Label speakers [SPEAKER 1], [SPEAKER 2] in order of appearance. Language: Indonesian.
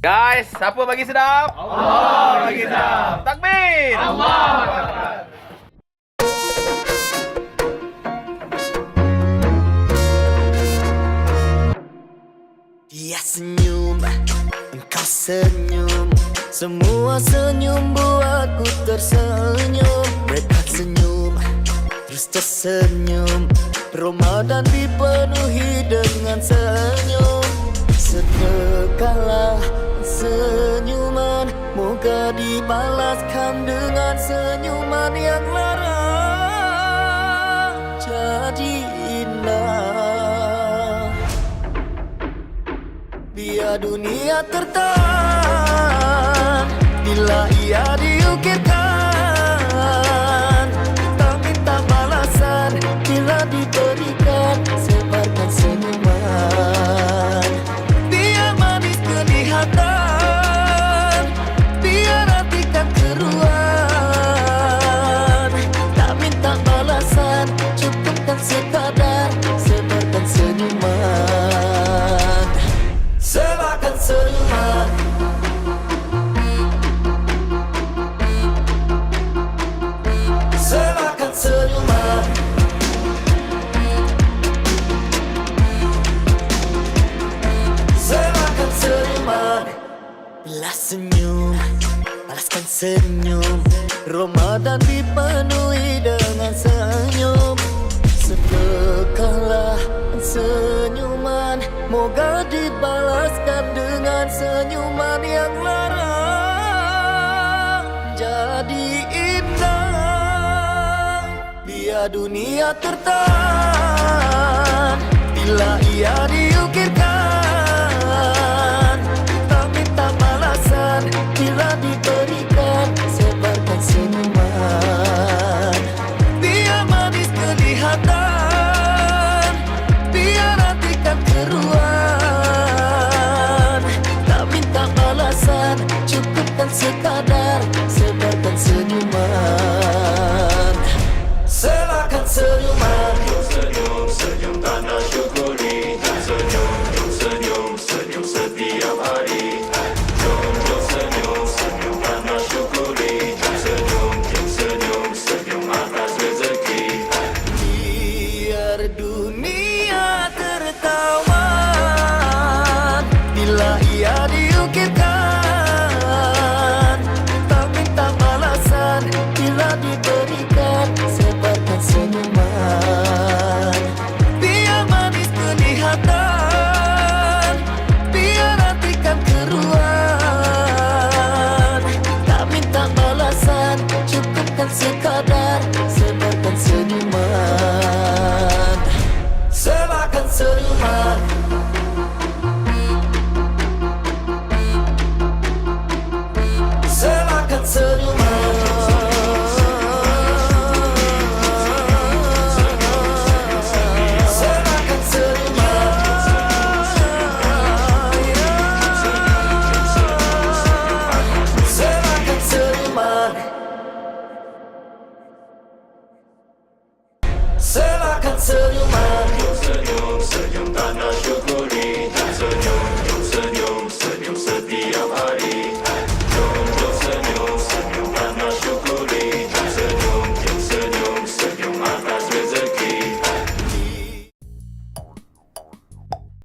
[SPEAKER 1] Guys, siapa bagi sedap? Allah bagi sedap. Takbir. Allah.
[SPEAKER 2] Dia senyum, engkau senyum Semua senyum buatku tersenyum Mereka senyum, terus tersenyum Ramadan dipenuhi dengan senyum Sedekahlah dibalaskan dengan senyuman yang lara Jadi indah. Biar dunia tertahan Bila ia diukirkan Senyum Balaskan senyum. Ramadan dipenuhi dengan senyuman yang lara Jadi indah. Biar dunia tertahan Bila ia diukirkan ia diukirkan Tak minta balasan. Bila diberikan Sebarkan senyuman. Biar manis kelihatan Biar hatikan keruan. Tak minta balasan cukupkan sekadar. Sebarkan senyuman. Sebarkan senyuman. Closer to mine. Closer, closer, closer.